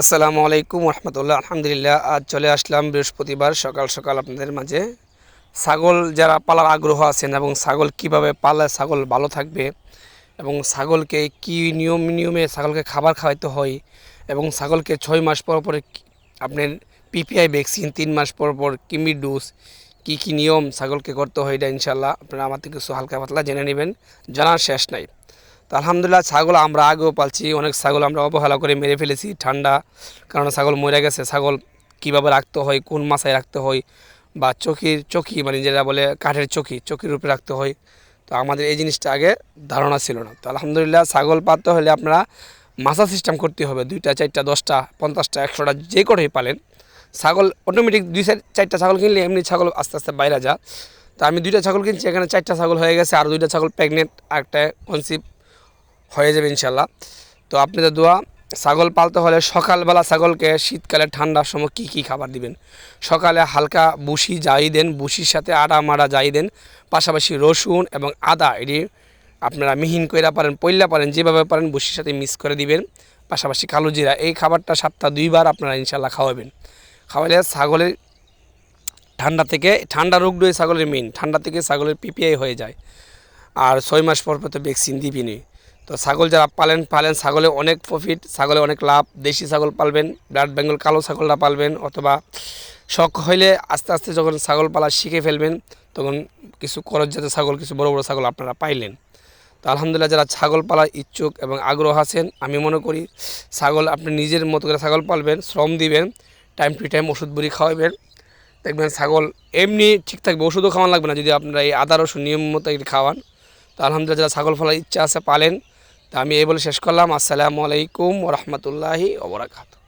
আসসালামু আলাইকুম রহমতুল্লাহ আলহামদুলিল্লাহ, আজ চলে আসলাম বৃহস্পতিবার সকাল সকাল আপনাদের মাঝে। ছাগল যারা পালার আগ্রহ আছেন এবং ছাগল কীভাবে পালে ছাগল ভালো থাকবে এবং ছাগলকে কি নিয়ম নিয়মে ছাগলকে খাবার খাওয়াইতে হয় এবং ছাগলকে ছয় মাস পর পর আপনার পিপিআই ভ্যাকসিন, তিন মাস পর পর কিমির ডোজ, কী কী নিয়ম ছাগলকে করতে হয়, এটা ইনশাল্লাহ আপনারা আমার থেকে কিছু হালকা পাতলা জেনে নেবেন। জানার শেষ নাই। তো আলহামদুলিল্লাহ ছাগল আমরা আগেও পালছি, অনেক ছাগল আমরা অবহেলা করে মেরে ফেলেছি, ঠান্ডা, কারণ ছাগল মরে গেছে। ছাগল কীভাবে রাখতে হয়, কোন মাসায় রাখতে হয়, বা চকির চকি মানে যেটা বলে কাঠের চকি চকির উপরে রাখতে হয়। তো আমাদের এই জিনিসটা আগে ধারণা ছিল না। তো আলহামদুলিল্লাহ ছাগল পালতে হলে আপনারা মাসা সিস্টেম করতে হবে, দুইটা, চারটা, দশটা, পঞ্চাশটা, একশোটা যে করেই পালেন। ছাগল অটোমেটিক দুই চার, চারটা ছাগল কিনলে এমনি ছাগল আস্তে আস্তে বাইরে যা তো আমি দুইটা ছাগল কিনছি, এখানে চারটা ছাগল হয়ে গেছে, আর দুইটা ছাগল প্রেগনেন্ট একটা কনসিভ হয়ে যাবে ইনশাল্লাহ তো আপনাদের দোয়া, ছাগল পালতে হলে সকালবেলা ছাগলকে শীতকালে ঠান্ডার সময় কী কী খাবার দিবেন? সকালে হালকা বুসি যাই দেন বুসির সাথে আটা মারা যাই দেন, পাশাপাশি রসুন এবং আদা, এটি আপনারা মিহিন কইরা পারেন, পইলা পারেন, যেভাবে পারেন বুসির সাথে মিক্স করে দিবেন। পাশাপাশি কালো জিরা, এই খাবারটা সপ্তাহ দুইবার আপনারা ইনশাল্লাহ খাওয়াবেন। খাওয়ালে ছাগলের ঠান্ডা থেকে, ঠান্ডা রোগ রোগটাই ছাগলের মেইন ঠান্ডা থেকে ছাগলের পিপিআই হয়ে যায়। আর ছয় মাস পর পর তো ভ্যাকসিন দিবিনি তো ছাগল যারা পালেন পালেন ছাগলে অনেক প্রফিট ছাগলে অনেক লাভ। দেশি ছাগল পালবেন ব্লাড বেঙ্গল কালো ছাগলটা পালবেন, অথবা শখ হইলে আস্তে আস্তে যখন ছাগল পালা শিখে ফেলবেন, তখন কিছু করজ জাতের ছাগল, কিছু বড় বড় ছাগল আপনারা পাইলেন। তো আলহামদুলিল্লাহ যারা ছাগল পালার ইচ্ছুক এবং আগ্রহ আছেন, আমি মনে করি ছাগল আপনি নিজের মতো করে ছাগল পালবেন, শ্রম দিবেন টাইম টু টাইম ওষুধ বুড়ি খাওয়াবেন। দেখবেন ছাগল এমনি ঠিক থাকবে, ওষুধও খাওয়ান লাগবে না, যদি আপনারা এই আদা রসুন নিয়ম মতো খাওয়ান। তো আলহামদুলিল্লাহ যারা ছাগল ফলার ইচ্ছা আছে, পালেন। তা আমি এই বলে শেষ করলাম। আসসালামু আলাইকুম রহমতুল্লাহি ওবরাকাতু